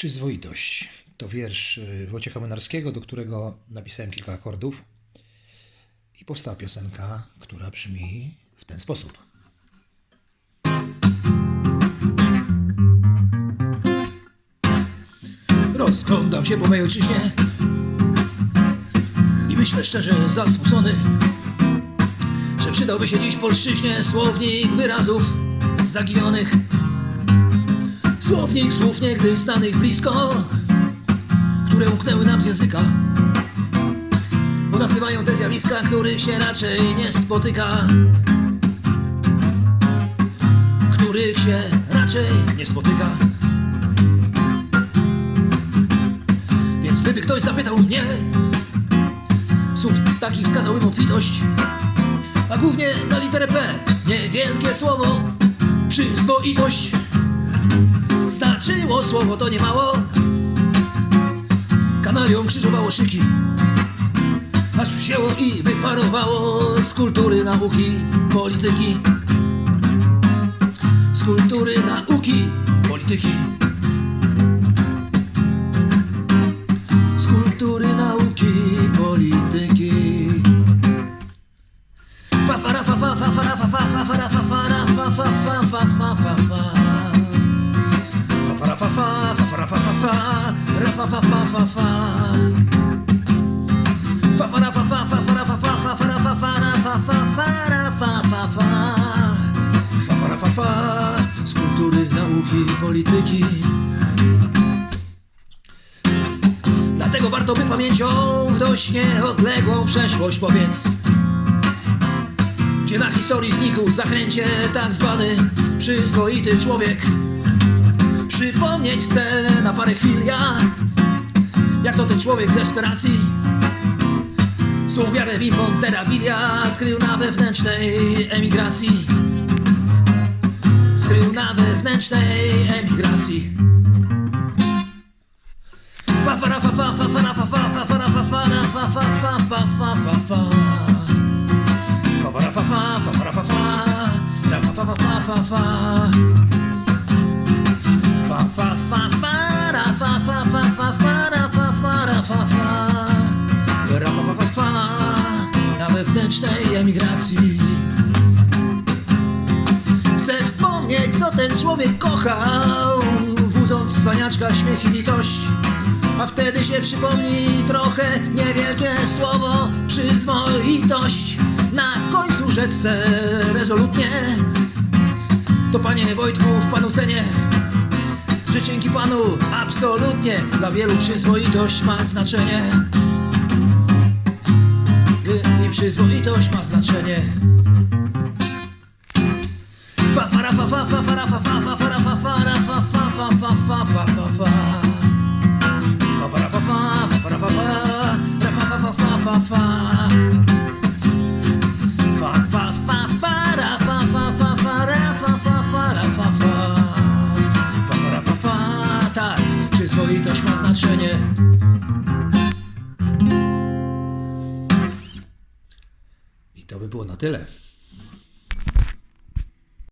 Przyzwoitość to wiersz y, Wojciecha Młynarskiego, do którego napisałem kilka akordów i powstała piosenka, która brzmi w ten sposób. Rozglądam się po mojej ojczyźnie i myślę szczerze zasmucony, że przydałby się dziś polszczyźnie słownik wyrazów zaginionych. Słownik słów niegdyś znanych blisko, które umknęły nam z języka. Bo nazywają te zjawiska, których się raczej nie spotyka. Których się raczej nie spotyka. Więc gdyby ktoś zapytał mnie, słów takich wskazałbym obfitość, a głównie na literę P niewielkie słowo przyzwoitość. Znaczyło słowo to nie mało Kanalią krzyżowało szyki Aż wzięło i wyparowało Z kultury, nauki, polityki. Z kultury, nauki, polityki. Z kultury, nauki, polityki. Fa fa fa fa fa fa fa fa fa fa fa fa ra fa fa fa fa fa fa fa ra fa fa fa fa ra fa fa fa fa ra fa fa ra fa fa fa fa fa fa Fa fa fa fa z kultury, nauki, polityki Dlatego warto by pamięcią w dość nieodległą przeszłość powiedz gdzie na historii znikł w zakręcie tak zwany przyzwoity człowiek. Przypomnieć chcę na parę chwil ja, jak to ten człowiek w desperacji swą wiarę w skrył na wewnętrznej emigracji. Skrył na wewnętrznej emigracji. Fa fa ra fa fa fa fa ra fa fa fa fa ra fa fa ra fa fa fa fa fa fa fa Fa fa ra fa fa fa fa ra fa fa ra fa fa fa fa fa fa Fa wewnętrznej emigracji Chcę wspomnieć co ten człowiek kochał Budząc cwaniaczka śmiech i litość a wtedy się przypomni trochę niewielkie słowo przyzwoitość. Na końcu rzecz chcę rezolutnie. To panie Wojtku w panu cenie, że dzięki panu absolutnie dla wielu przyzwoitość ma znaczenie. I przyzwoitość ma znaczenie. Fa fa fa fa fa fa fa fa fa to by było na tyle.